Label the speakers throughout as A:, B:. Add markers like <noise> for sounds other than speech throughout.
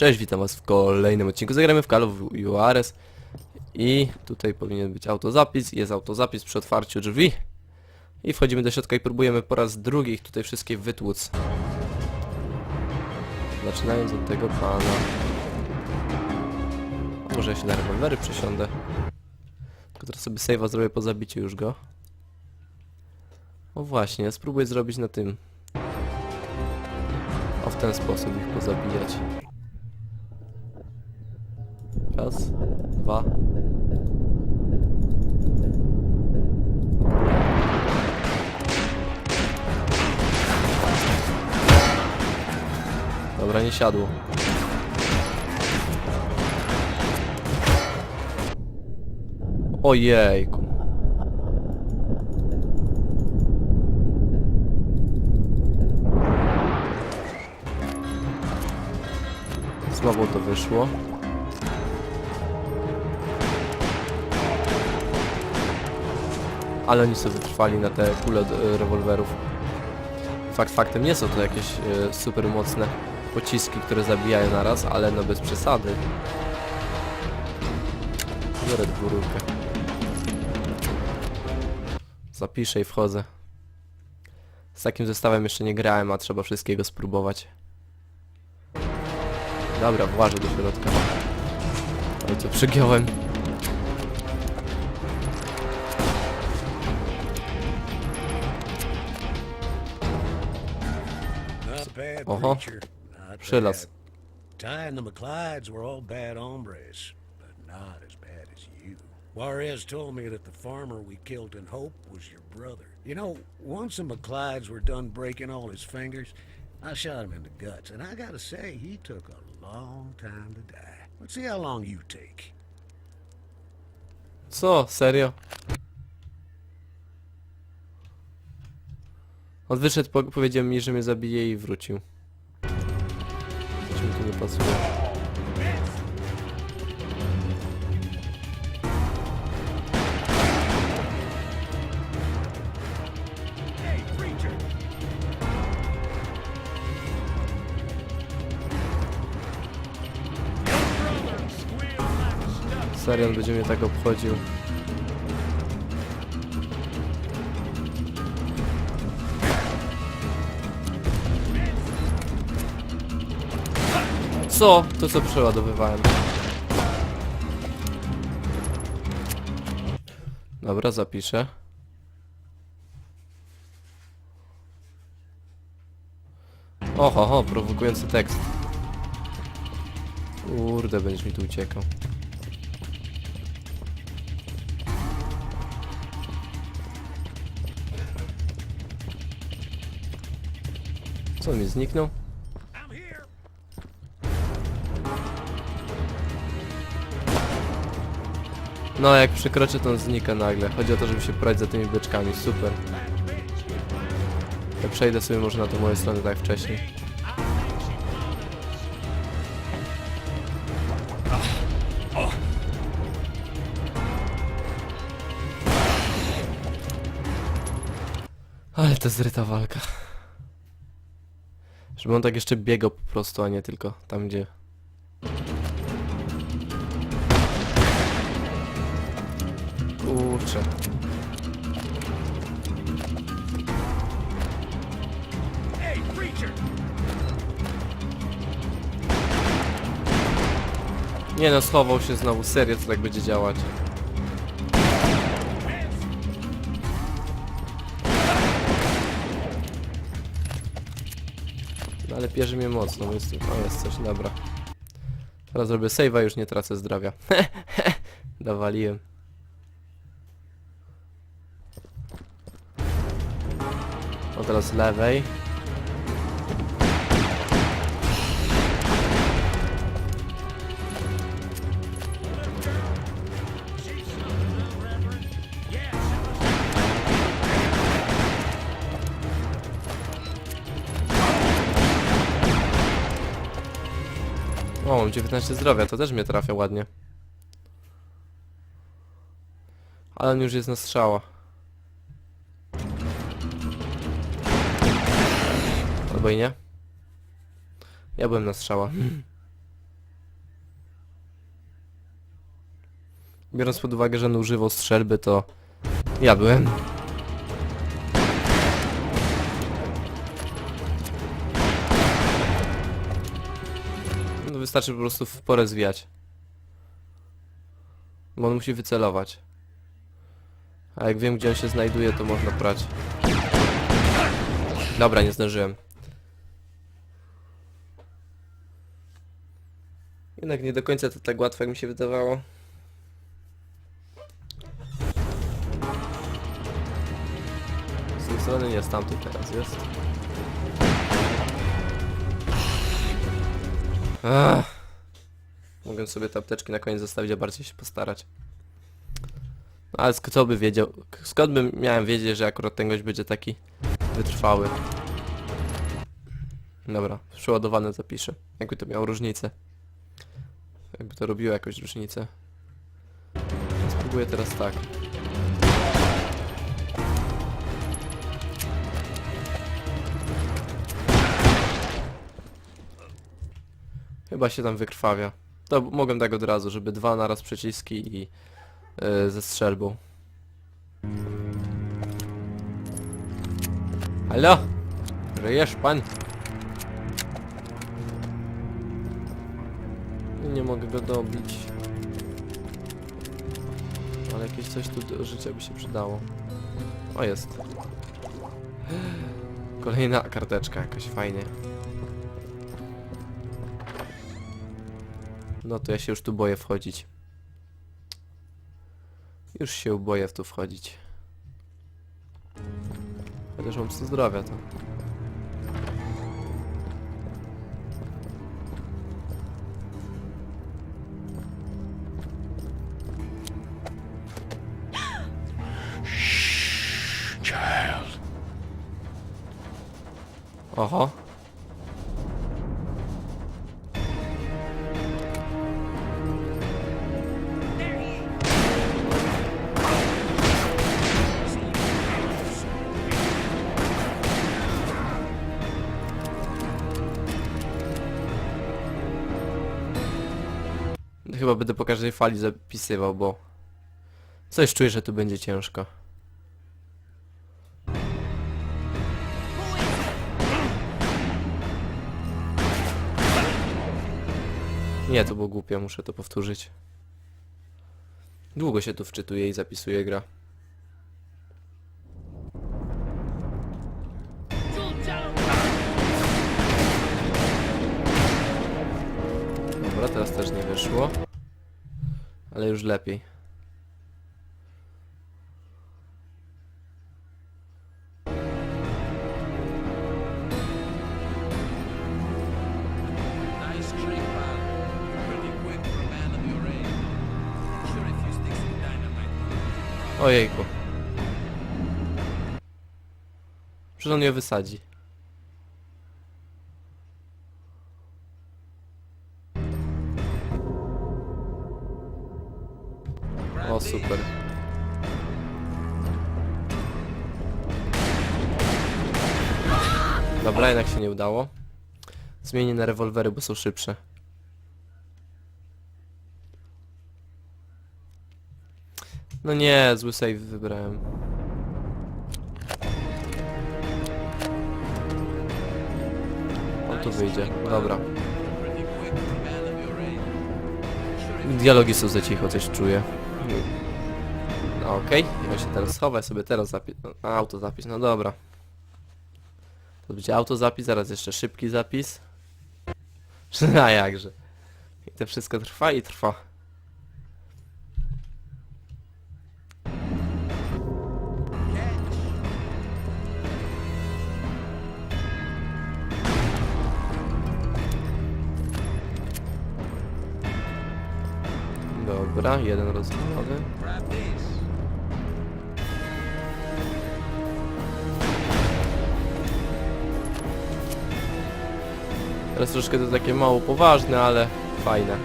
A: Cześć, witam was w kolejnym odcinku. Zagramy w Call of Juarez i tutaj powinien być autozapis. Jest autozapis przy otwarciu drzwi. I wchodzimy do środka i próbujemy po raz drugi ich tutaj wszystkie wytłuc. Zaczynając od tego pana. Może ja się na rewolwery przesiądę. Tylko teraz sobie save'a zrobię po zabiciu już go. O właśnie, ja spróbuję zrobić na tym. O w ten sposób ich pozabijać. Raz, dwa. Dobra, nie siadło. Ojejku. Słabo to wyszło. Ale oni sobie wytrwali na te kule od e, rewolwerów. Fakt faktem nie są to jakieś e, super mocne pociski, które zabijają naraz, ale no bez przesady. Biorę dwururkę. Zapiszę i wchodzę. Z takim zestawem jeszcze nie grałem, a trzeba wszystkiego spróbować. Dobra, włażę do środka. Oj, co przegiąłem.
B: Uh-huh.
A: Oho.
B: preacher. Not bad. Ty and the McLeods were all bad hombres, but not as bad as you. Juarez told me that the farmer we killed in Hope was your brother. You know, once the McLeods were done breaking all his fingers, I shot him in the guts, and I gotta say, he took a long time to die. Let's see how long you take.
A: Co? Serio? On wyszedł, po powiedział mi, że mnie zabije i wrócił. Nie pasuje. Serio, on będzie mnie tak obchodził. Co? To co przeładowywałem. Dobra, zapiszę. Oho, ho, prowokujący tekst. Kurde, będziesz mi tu uciekał. Co mi zniknął? No, jak przekroczę, to on znika nagle. Chodzi o to, żeby się porać za tymi beczkami. Super. Ja przejdę sobie może na tą moją stronę tak wcześniej. Ale to zryta walka. Żeby on tak jeszcze biegał po prostu, a nie tylko tam, gdzie... Kurczę. Nie no, schował się znowu. Serio, co tak będzie działać? No ale pierze mnie mocno, jest, o, jest coś, dobra. Teraz zrobię save'a, już nie tracę zdrowia. <laughs> Dawaliłem. Teraz lewej. O, mam 19 zdrowia, to też mnie trafia ładnie. Ale on już jest na strzała. Chyba i nie. Ja byłem na strzała. Biorąc pod uwagę, że on używał strzelby, to ja byłem. No wystarczy po prostu w porę zwijać. Bo on musi wycelować. A jak wiem, gdzie on się znajduje, to można prać. Dobra, nie zdążyłem. Jednak nie do końca to tak łatwo, jak mi się wydawało. Z tej strony nie, z tamtej teraz jest. Ach. Mogę sobie te apteczki na koniec zostawić, a bardziej się postarać. No ale kto by wiedział, skąd bym miałem wiedzieć, że akurat ten gość będzie taki wytrwały. Dobra, przeładowane zapiszę. Jakby to miało różnicę. Jakby to robiło jakąś różnicę. Spróbuję teraz tak. Chyba się tam wykrwawia. To mogłem tak od razu, żeby dwa naraz przyciski i yy, ze strzelbą. Halo? Żyjesz pan? Nie mogę go dobić. Ale jakieś coś tu do życia by się przydało. O, jest. Kolejna karteczka jakaś, fajnie. No to ja się już tu boję wchodzić. Już się boję w tu wchodzić. Chociaż mam 100 zdrowia to.
B: Child.
A: Oho. Chyba będę po każdej fali zapisywał, bo coś czuję, że tu będzie ciężko. Nie, to było głupie, muszę to powtórzyć. Długo się tu wczytuje i zapisuje gra. Dobra, teraz też nie wyszło. Ale już lepiej. Ojejku. Przecież on je wysadzi. O, super. Dobra, jednak się nie udało. Zmienię na rewolwery, bo są szybsze. No nie, zły save wybrałem. O, tu wyjdzie. Dobra. Dialogi są za cicho, coś czuję. No okej, ja się teraz schowaj sobie teraz zapis. No, autozapis, no dobra. To będzie autozapis, zaraz jeszcze szybki zapis. <laughs> A jakże. I to wszystko trwa i trwa. Dobra, jeden rozwalony. Teraz troszkę to takie mało poważne, ale fajne.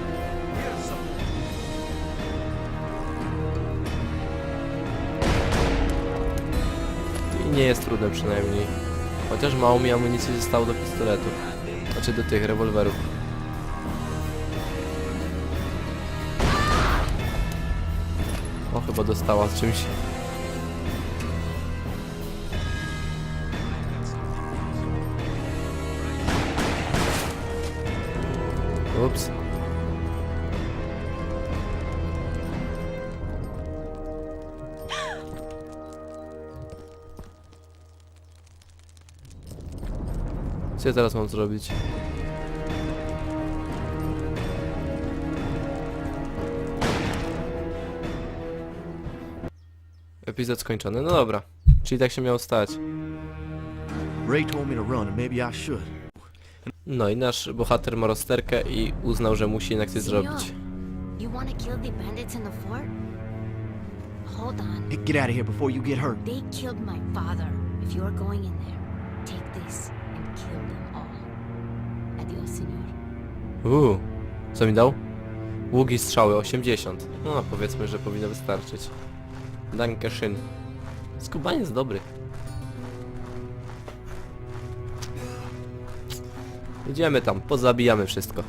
A: I nie jest trudne przynajmniej. Chociaż mało mi amunicji zostało do pistoletu. Znaczy do tych rewolwerów. Chyba dostała z czymś. Ups. Co ja teraz mam zrobić? Epizod skończony. No dobra. Czyli tak się miało stać.
C: Ray told me to run, and maybe I should.
A: No i nasz bohater ma rozterkę i uznał, że musi jednak coś zrobić.
D: You wanna kill the bandits in the fort? Hold on.
C: Hey, get out of here before you get hurt.
D: They killed my father. If you're going in there, take this and kill them all. Adios, señor.
A: Uuu. Co mi dał? Ługi strzały 80. No powiedzmy, że powinno wystarczyć. Dankeschön. Skubaniec jest dobry. Idziemy tam, pozabijamy wszystko.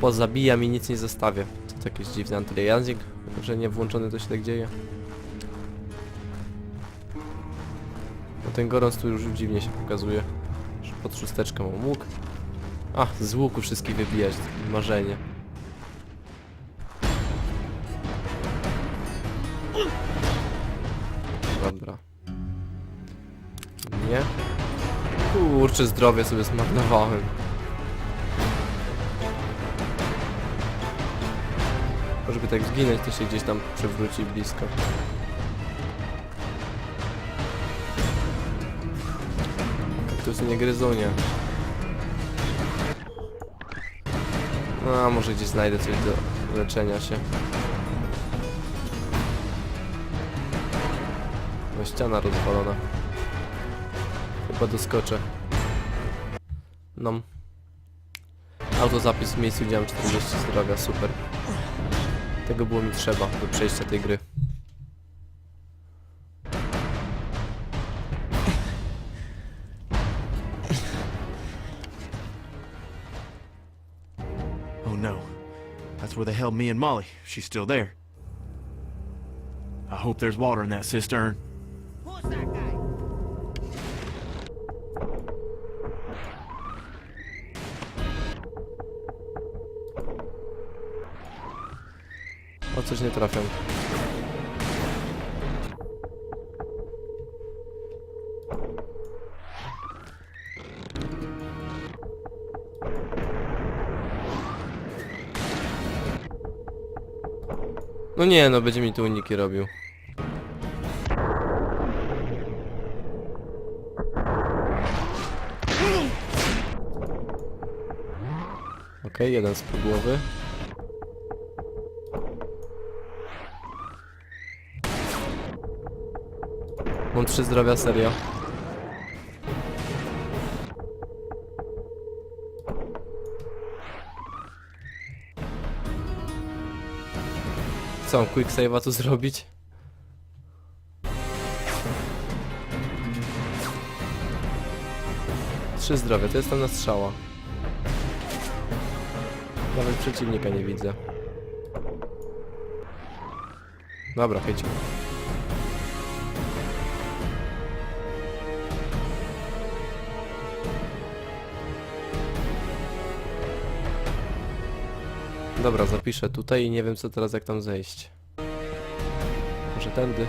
A: Pozabijam i nic nie zostawię. To jakiś dziwny antyliansing, że nie włączony to się tak dzieje. No ten gorąc tu już dziwnie się pokazuje. Pod szósteczką łuk. A, z łuku wszystkich wybijać, marzenie. Kurczę, zdrowie sobie zmarnowałem. Żeby tak zginąć, to się gdzieś tam przewróci blisko. Kaktusy nie gryzunie. No, a może gdzieś znajdę coś do leczenia się. No, ściana rozwalona. Chyba doskoczę. No. Autozapis w miejscu, gdzie mam 40 zdrowia, super. Tego było mi trzeba do przejścia tej gry.
C: Oh no. That's where they held me and Molly. She's still there. I hope there's water in that cistern.
A: O, coś nie trafiam. No nie, no będzie mi tu uniki robił. Okej, jeden z głowy. Mam trzy zdrowia, serio. Co, quick save'a tu zrobić? Trzy zdrowia, to jest tam na strzała. Nawet przeciwnika nie widzę. Dobra, hejcie. Dobra, zapiszę tutaj i nie wiem co teraz jak tam zejść. Może tędy?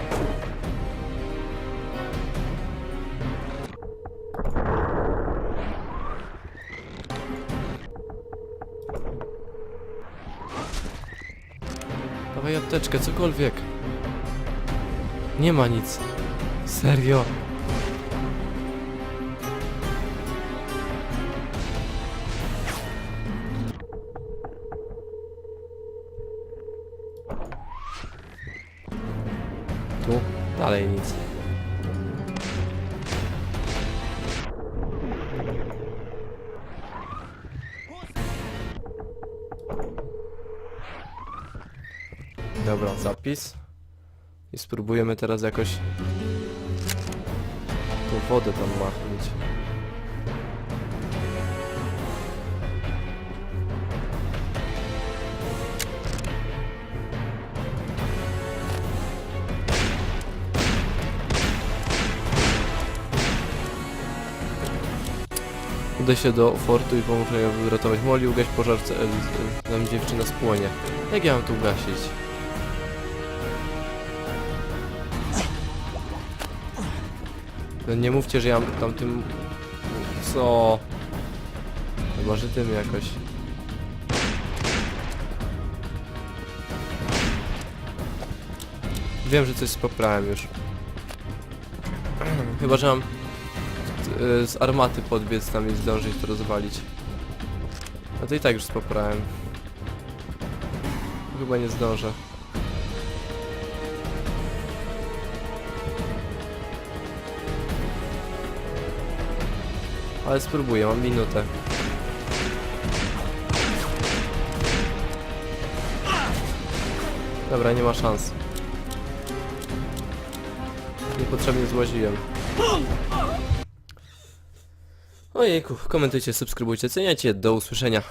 A: Dawaj apteczkę, cokolwiek. Nie ma nic. Serio. Dobra, zapis. I spróbujemy teraz jakoś tą wodę tam machnąć. Udę się do fortu i pomogę uratować Moli, ugaś pożar, e, e, nam dziewczyna spłonie. Jak ja mam tu ugasić? No nie mówcie, że ja tam tym... Co? Chyba, że tym jakoś. Wiem, że coś poprałem już. <clears throat> Chyba, że mam e, z armaty podbiec tam i zdążyć to rozwalić. A to i tak już spoprałem. Chyba nie zdążę. Ale spróbuję, mam minutę. Dobra, nie ma szans. Niepotrzebnie złaziłem. Ojejku, komentujcie, subskrybujcie, ceniajcie, do usłyszenia.